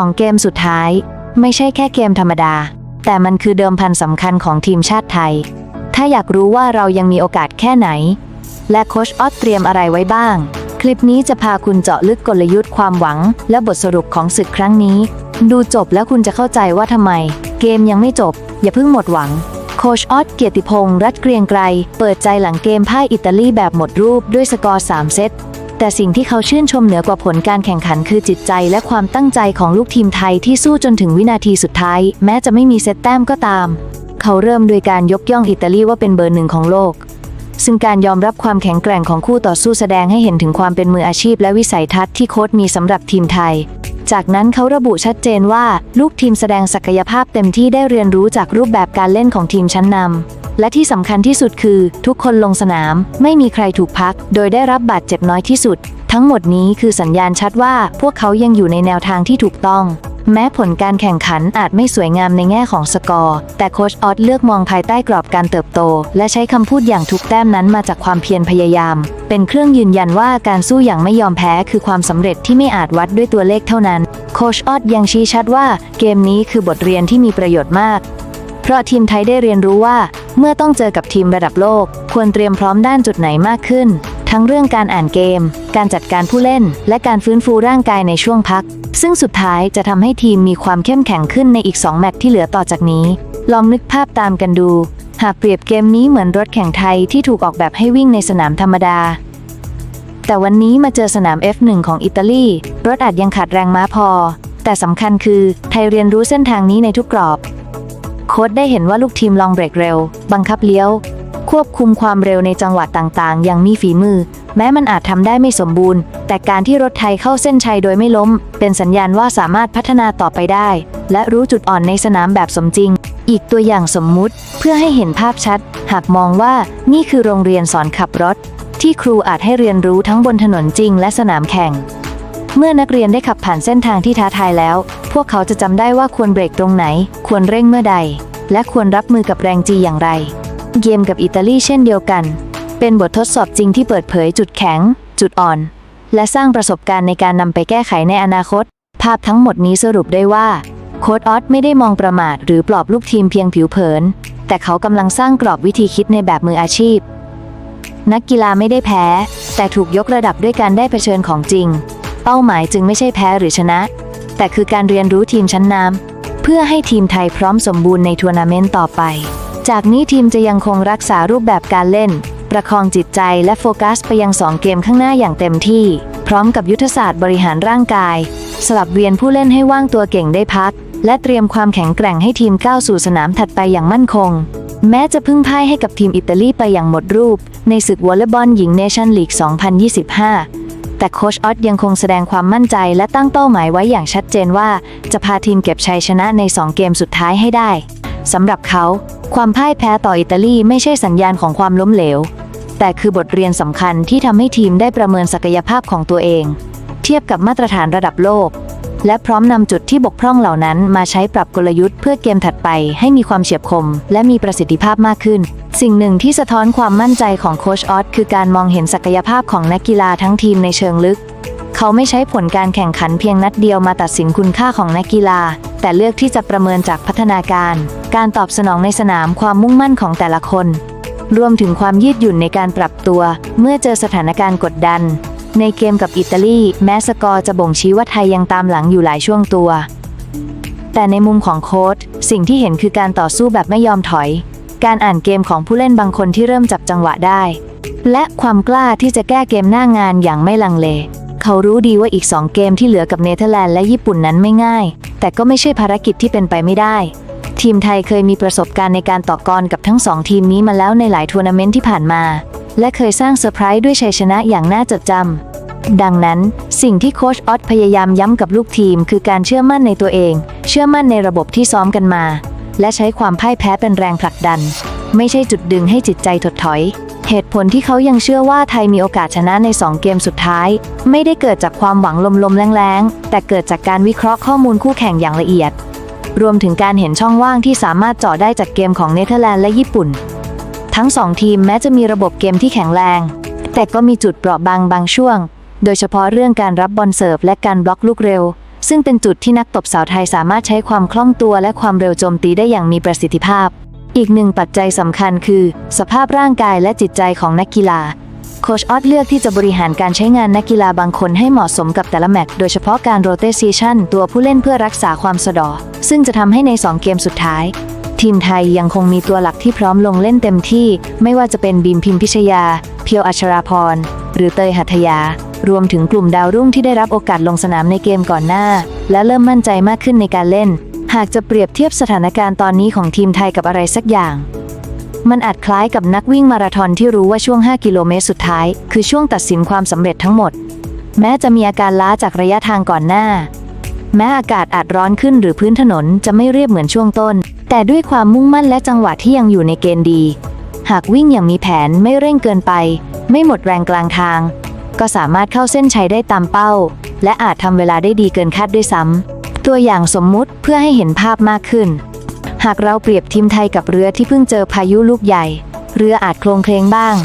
2 เกมสุดท้าย ไม่ใช่แค่เกมธรรมดา แต่มันคือเดิมพันสำคัญของทีมชาติไทย ถ้าอยากรู้ว่าเรายังมีโอกาสแค่ไหน และโคชออสเตรียมอะไรไว้บ้าง คลิปนี้จะพาคุณเจาะลึกกลยุทธ์ความหวัง และบทสรุปของศึกครั้งนี้ ดูจบแล้วคุณจะเข้าใจว่าทำไม เกมยังไม่จบ อย่าเพิ่งหมดหวังโคชออสเกียรติพงษ์รัตเกรียงไกร เปิดใจหลังเกมพ่ายอิตาลีแบบหมดรูปด้วยสกอร์ 3 เซต แต่สิ่งที่เขาชื่นชมเหนือกว่าผลการแข่งขันคือจิตใจและความตั้งใจของลูกทีมไทยที่สู้จนถึงวินาทีสุดท้าย แม้จะไม่มีเซตแต้มก็ตาม เขาเริ่มโดยการยกย่องอิตาลีว่าเป็นเบอร์หนึ่งของโลก ซึ่งการยอมรับความแข็งแกร่งของคู่ต่อสู้แสดงให้เห็นถึงความเป็นมืออาชีพ และวิสัยทัศน์ที่โค้ชมีสำหรับทีมไทย จากนั้นเขาระบุชัดเจนว่า ลูกทีมแสดงศักยภาพเต็มที่ได้เรียนรู้จากรูปแบบการเล่นของทีมชั้นนำ และที่สำคัญที่สุดคือ ทุกคนลงสนาม ไม่มีใครถูกพัก โดยได้รับบาดเจ็บน้อยที่สุด ทั้งหมดนี้คือสัญญาณชัดว่าพวกเขายังอยู่ในแนวทางที่ถูกต้อง แม้ผลการแข่งขันอาจไม่สวยงามในแง่ของสกอร์ แต่โคชออสเลือกมองภายใต้กรอบการเติบโต และใช้คำพูดอย่างทุกแต้มนั้นมาจากความเพียรพยายาม เป็นเครื่องยืนยันว่าการสู้อย่างไม่ยอมแพ้คือความสำเร็จที่ไม่อาจวัดด้วยตัวเลขเท่านั้น โคชออสยังชี้ชัดว่าเกมนี้คือบทเรียนที่มีประโยชน์มาก เพราะทีมไทยได้เรียนรู้ว่า เมื่อต้องเจอกับทีมระดับโลก ควรเตรียมพร้อมด้านจุดไหนมากขึ้น ทั้งเรื่องการอ่านเกม การจัดการผู้เล่น และการฟื้นฟูร่างกายในช่วงพัก ซึ่งสุดท้ายจะทำให้ทีมมีความเข้มแข็งขึ้นในอีก 2 แมตช์ที่เหลือต่อจากนี้ ลองนึกภาพตามกันดู หากเปรียบเกมนี้เหมือนรถแข่งไทยที่ถูกออกแบบให้วิ่งในสนามธรรมดาแต่วันนี้มาเจอสนาม F1 ของอิตาลี รถอาจยังขาดแรงม้าพอ แต่สำคัญคือไทยเรียนรู้เส้นทางนี้ในทุกกรอบ ค้ดได้เห็นว่าลูกทีมลองเบรกเร็ว บังคับเลี้ยว ควบคุมความเร็วในจังหวะต่างๆ อย่างมีฝีมือ แม้มันอาจทำได้ไม่สมบูรณ์ แต่การที่รถไทยเข้าเส้นชัยโดยไม่ล้ม เป็นสัญญาณว่าสามารถพัฒนาต่อไปได้ และรู้จุดอ่อนในสนามแบบสมจริง อีกตัวอย่างสมมุติ เพื่อให้เห็นภาพชัด หากมองว่านี่คือโรงเรียนสอนขับรถ ที่ครูอาจให้เรียนรู้ทั้งบนถนนจริง และสนามแข่ง เมื่อนักเรียนได้ขับผ่านเส้นทางที่ท้าทายแล้ว พวกเขาจะจำได้ว่าควรเบรกตรงไหน ควรเร่งเมื่อใด และควรรับมือกับแรงจีอย่างไร เกมกับอิตาลีเช่นเดียวกัน เป็นบททดสอบจริงที่เปิดเผยจุดแข็ง จุดอ่อน และสร้างประสบการณ์ในการนำไปแก้ไขในอนาคต ภาพทั้งหมดนี้สรุปได้ว่าโค้ดออสไม่ได้มองประมาทหรือปลอบลูกทีมเพียงผิวเผิน แต่เขากำลังสร้างกรอบวิธีคิดในแบบมืออาชีพ นักกีฬาไม่ได้แพ้ แต่ถูกยกระดับด้วยการได้เผชิญของจริง เป้าหมายจึงไม่ใช่แพ้หรือชนะ แต่คือการเรียนรู้ทีมชั้นนำเพื่อให้ทีมไทยพร้อมสมบูรณ์ในทัวร์นาเมนต์ต่อไป จากนี้ทีมจะยังคงรักษารูปแบบการเล่น ประคองจิตใจและโฟกัสไปยัง 2 เกมข้างหน้าอย่างเต็มที่ พร้อมกับยุทธศาสตร์บริหารร่างกาย สลับเวียนผู้เล่นให้ว่างตัวเก่งได้พัก และเตรียมความแข็งแกร่งให้ทีมก้าวสู่สนามถัดไปอย่างมั่นคง แม้จะพึ่งพ่ายให้กับทีมอิตาลีไปอย่างหมดรูป ในศึกวอลเลย์บอลหญิงเนชั่นลีก 2025 แต่โคชออสยังคงแสดงความมั่นใจและตั้งเป้าหมายไว้อย่างชัดเจนว่า จะพาทีมเก็บชัยชนะใน 2 เกมสุดท้ายให้ได้สำหรับเขา ความพ่ายแพ้ต่ออิตาลีไม่ใช่สัญญาณของความล้มเหลว แต่คือบทเรียนสำคัญที่ทำให้ทีมได้ประเมินศักยภาพของตัวเอง เทียบกับมาตรฐานระดับโลก และพร้อมนำจุดที่บกพร่องเหล่านั้นมาใช้ปรับกลยุทธ์เพื่อเกมถัดไปให้มีความเฉียบคม และมีประสิทธิภาพมากขึ้น สิ่งหนึ่งที่สะท้อนความมั่นใจของโคชออสคือการมองเห็นศักยภาพของนักกีฬาทั้งทีมในเชิงลึก เขาไม่ใช้ผลการแข่งขันเพียงนัดเดียวมาตัดสินคุณค่าของนักกีฬา แต่เลือกที่จะประเมินจากพัฒนาการ การตอบสนองในสนามความมุ่งมั่นของแต่ละคน รวมถึงความยืดหยุ่นในการปรับตัว เมื่อเจอสถานการณ์กดดัน ในเกมกับอิตาลี แม้สกอร์จะบ่งชี้ว่าไทยยังตามหลังอยู่หลายช่วงตัว แต่ในมุมของโค้ชสิ่งที่เห็นคือการต่อสู้แบบไม่ยอมถอย การอ่านเกมของผู้เล่นบางคนที่เริ่มจับจังหวะได้ และความกล้าที่จะแก้เกมหน้างานอย่างไม่ลังเล เขารู้ดีว่าอีก 2 เกมที่เหลือกับเนเธอร์แลนด์และญี่ปุ่นนั้นไม่ง่าย แต่ก็ไม่ใช่ภารกิจที่เป็นไปไม่ได้ ทีมไทยเคยมีประสบการณ์ในการต่อกรกับทั้งสองทีมนี้มาแล้วในหลายทัวร์นาเมนต์ที่ผ่านมา และเคยสร้างเซอร์ไพรส์ด้วยชัยชนะอย่างน่าจดจำ ดังนั้น สิ่งที่โค้ชออสพยายามย้ำกับลูกทีม คือการเชื่อมั่นในตัวเอง เชื่อมั่นในระบบที่ซ้อมกันมา และใช้ความพ่ายแพ้เป็นแรงผลักดัน ไม่ใช่จุดดึงให้จิตใจถดถอย เหตุผลที่เขายังเชื่อว่าไทยมีโอกาสชนะใน 2 เกมสุดท้าย ไม่ได้เกิดจากความหวังลมๆแรงๆ แต่เกิดจากการวิเคราะห์ข้อมูลคู่แข่งอย่างละเอียดรวมถึงการเห็นช่องว่างที่สามารถเจาะได้จากเกมของเนเธอร์แลนด์และญี่ปุ่น ทั้งสองทีมแม้จะมีระบบเกมที่แข็งแรง แต่ก็มีจุดเปราะบางบางช่วง โดยเฉพาะเรื่องการรับบอลเสิร์ฟและการบล็อกลูกเร็ว ซึ่งเป็นจุดที่นักตบสาวไทยสามารถใช้ความคล่องตัวและความเร็วโจมตีได้อย่างมีประสิทธิภาพ อีกหนึ่งปัจจัยสำคัญคือ สภาพร่างกายและจิตใจของนักกีฬา โคชออสเลือกที่จะบริหารการใช้งานนักกีฬาบางคนให้เหมาะสมกับแต่ละแมตช์โดยเฉพาะการโรเตชันตัวผู้เล่นเพื่อรักษาความสะดอ ซึ่งจะทำให้ใน 2 เกมสุดท้าย ทีมไทยยังคงมีตัวหลักที่พร้อมลงเล่นเต็มที่ ไม่ว่าจะเป็นบีมพิมพิชยา เพียวอัชราพร หรือเตยหัทยา รวมถึงกลุ่มดาวรุ่งที่ได้รับโอกาสลงสนามในเกมก่อนหน้า และเริ่มมั่นใจมากขึ้นในการเล่น หากจะเปรียบเทียบสถานการณ์ตอนนี้ของทีมไทยกับอะไรสักอย่าง มันอาจคล้ายกับนักวิ่งมาราธอนที่รู้ว่าช่วง 5 กิโลเมตรสุดท้าย คือช่วงตัดสินความสำเร็จทั้งหมด แม้จะมีอาการล้าจากระยะทางก่อนหน้า แม้อากาศอาจร้อนขึ้นหรือพื้นถนนจะไม่เรียบเหมือนช่วงต้น แต่ด้วยความมุ่งมั่นและจังหวะที่ยังอยู่ในเกณฑ์ดี หากวิ่งอย่างมีแผนไม่เร่งเกินไป ไม่หมดแรงกลางทาง ก็สามารถเข้าเส้นชัยได้ตามเป้า และอาจทำเวลาได้ดีเกินคาดด้วยซ้ำตัวอย่างสมมุติเพื่อให้เห็นภาพมากขึ้น หากเราเปรียบทีมไทยกับเรือที่เพิ่งเจอพายุลูกใหญ่ เรืออาจโคลงเคลงบ้าง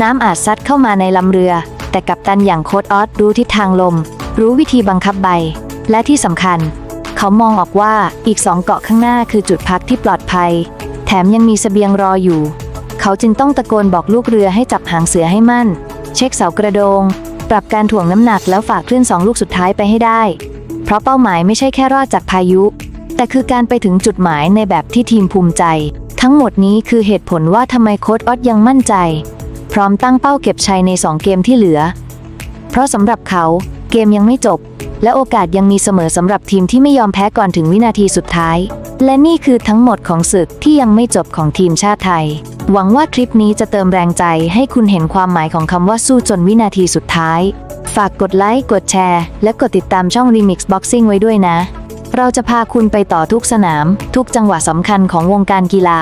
น้ำอาจซัดเข้ามาในลำเรือ แต่กัปตันอย่างโค้ดออสรู้ทิศทางลม รู้วิธีบังคับใบ และที่สำคัญ เขามองออกว่าอีกสองเกาะข้างหน้าคือจุดพักที่ปลอดภัย แถมยังมีเสบียงรออยู่ เขาจึงต้องตะโกนบอกลูกเรือให้จับหางเสือให้มั่น เช็คเสากระโดง ปรับการถ่วงน้ำหนักแล้วฝากคลื่นสองลูกสุดท้ายไปให้ได้ เพราะเป้าหมายไม่ใช่แค่รอดจากพายุ แต่คือการไปถึงจุดหมายในแบบที่ทีมภูมิใจ ทั้งหมดนี้คือเหตุผลว่าทำไมโค้ดออสยังมั่นใจ พร้อมตั้งเป้าเก็บชัยใน 2 เกมที่เหลือ เพราะสำหรับเขาเกมยังไม่จบ และโอกาสยังมีเสมอสำหรับทีมที่ไม่ยอมแพ้ก่อนถึงวินาทีสุดท้าย และนี่คือทั้งหมดของศึกที่ยังไม่จบของทีมชาติไทย หวังว่าคลิปนี้จะเติมแรงใจให้คุณเห็นความหมายของคำว่าสู้จนวินาทีสุดท้าย ฝากกดไลค์ กดแชร์ และกดติดตามช่อง Remix Boxing ไว้ด้วยนะ เราจะพาคุณไปต่อทุกสนาม ทุกจังหวะสำคัญของวงการกีฬา